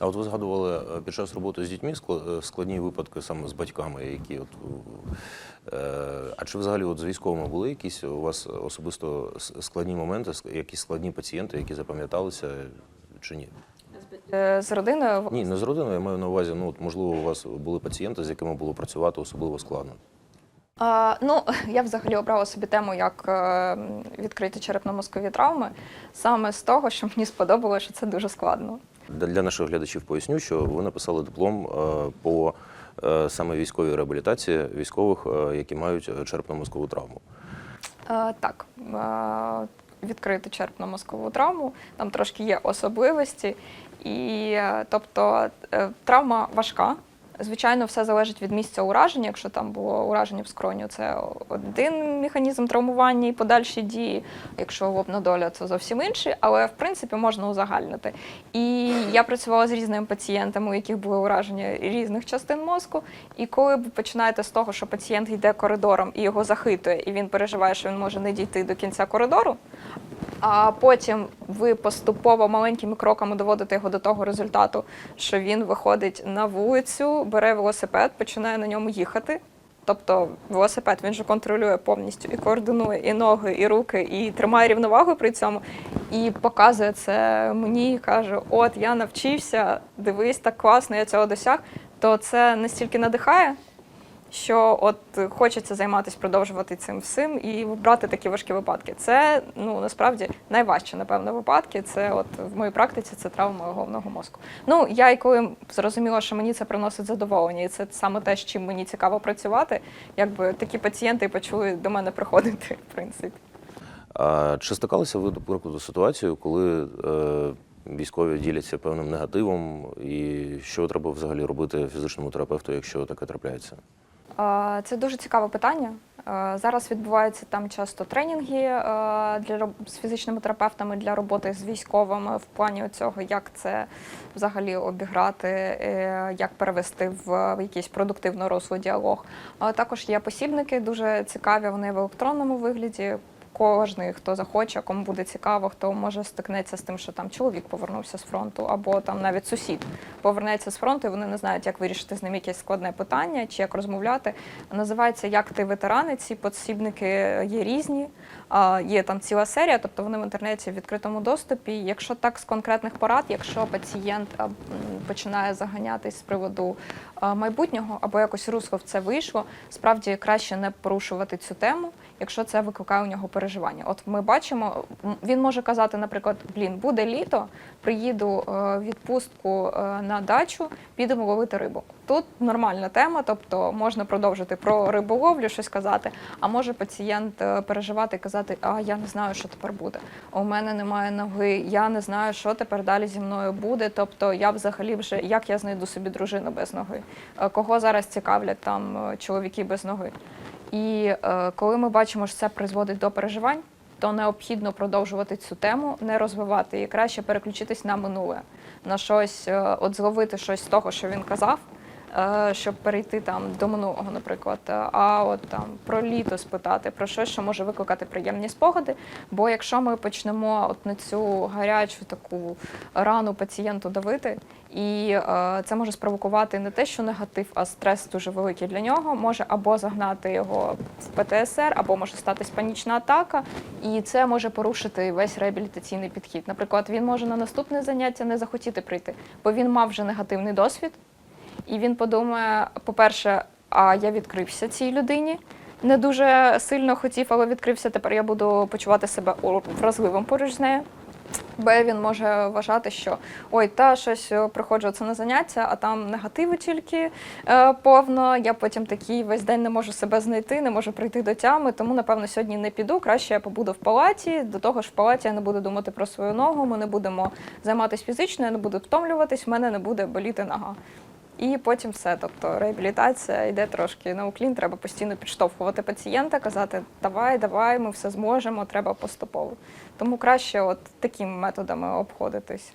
А от ви згадували е, під час роботи з дітьми е, складні випадки саме з батьками, які от е, а чи взагалі от з військовими були якісь у вас особисто складні моменти, якісь складні пацієнти, які запам'яталися чи ні? З родиною Ні, не з родиною, я маю на увазі, ну от можливо, у вас були пацієнти, з якими було працювати особливо складно. А, ну, я взагалі обрала собі тему як відкриті черепно-мозкові травми, саме з того, що мені сподобалося, що це дуже складно. Для, наших глядачів поясню, що ви написали диплом е, по е, саме військовій реабілітації військових, е, які мають черепно-мозкову травму. Так, відкрити черпно-мозкову травму, там трошки є особливості. І, тобто, травма важка. Звичайно, все залежить від місця ураження. Якщо там було ураження в скроню, це один механізм травмування і подальші дії. Якщо лобна доля, це зовсім інший, але в принципі можна узагальнити. І я працювала з різними пацієнтами, у яких були ураження різних частин мозку. І коли ви починаєте з того, що пацієнт йде коридором і його захитує, і він переживає, що він може не дійти до кінця коридору. А потім ви поступово маленькими кроками доводите його до того результату, що він виходить на вулицю, бере велосипед, починає на ньому їхати. Тобто велосипед він же контролює повністю і координує і ноги, і руки, і тримає рівновагу при цьому, і показує це мені, і каже: От я навчився, дивись, так класно, я цього досяг. То це настільки надихає, що от хочеться займатися, продовжувати цим всім і брати такі важкі випадки. Це ну насправді найважче, напевно, випадки. Це от в моїй практиці це травма головного мозку. Ну я і коли зрозуміла, що мені це приносить задоволення, і це саме те, з чим мені цікаво працювати, якби такі пацієнти і почали до мене приходити, в принципі. А чи стикалися ви, до прикладу, з ситуацією, коли е, військові діляться певним негативом, і що треба взагалі робити фізичному терапевту, якщо таке трапляється? Це дуже цікаве питання. Зараз відбуваються там часто тренінги для з фізичними терапевтами для роботи з військовими в плані цього, як це взагалі обіграти, е, як перевести в якийсь продуктивно рослий діалог. Також є посібники, дуже цікаві. Вони в електронному вигляді. Кожний, хто захоче, кому буде цікаво, хто може стикнеться з тим, що там чоловік повернувся з фронту, або там навіть сусід повернеться з фронту, і вони не знають, як вирішити з ним якесь складне питання чи як розмовляти. Називається Як ти ветерани. Ці посібники є різні. Є там ціла серія, тобто вони в інтернеті в відкритому доступі. Якщо так з конкретних порад, якщо пацієнт починає заганятись з приводу майбутнього або якось русло в це вийшло, справді краще не порушувати цю тему, якщо це викликає у нього переживання. От ми бачимо, він може казати, наприклад, блін, буде літо, приїду е, в відпустку е, на дачу, підемо ловити рибу. Тут нормальна тема, тобто можна продовжити про риболовлю щось казати. А може пацієнт е, переживати і казати, а я не знаю, що тепер буде. У мене немає ноги, я не знаю, що тепер далі зі мною буде. Тобто я взагалі вже як я знайду собі дружину без ноги, кого зараз цікавлять там чоловіки без ноги. І е, коли ми бачимо, що це призводить до переживань, то необхідно продовжувати цю тему, не розвивати і Краще переключитись на минуле, на щось, е, от зловити щось з того, що він казав, щоб перейти там до минулого, наприклад. Е, А от там про літо спитати, про щось, що може викликати приємні спогади. Бо якщо ми почнемо от на цю гарячу таку рану пацієнту давити, і е, це може спровокувати не те, що негатив, а стрес дуже великий для нього. Може або загнати його в ПТСР, або може статись панічна атака, і це може порушити весь реабілітаційний підхід. Наприклад, він може на наступне заняття не захотіти прийти, бо він мав вже негативний досвід, і він подумає: по-перше, а я відкрився цій людині. Не дуже сильно хотів, але відкрився. Тепер я буду почувати себе вразливим поруч з нею. Б він може вважати, що ой, та щось е, приходжу це на заняття, а там негативу тільки е, повно. Я потім такий весь день не можу себе знайти, не можу прийти до тями. Тому, напевно, сьогодні не піду. Краще я побуду в палаті. До того ж, в палаті я не буду думати про свою ногу. Ми не будемо займатися фізично, я не буду втомлюватись, в мене не буде боліти нога. І потім все. Тобто реабілітація йде трошки на уклін. Треба постійно підштовхувати пацієнта, казати, давай, давай, ми все зможемо, треба поступово. Тому краще от такими методами обходитись.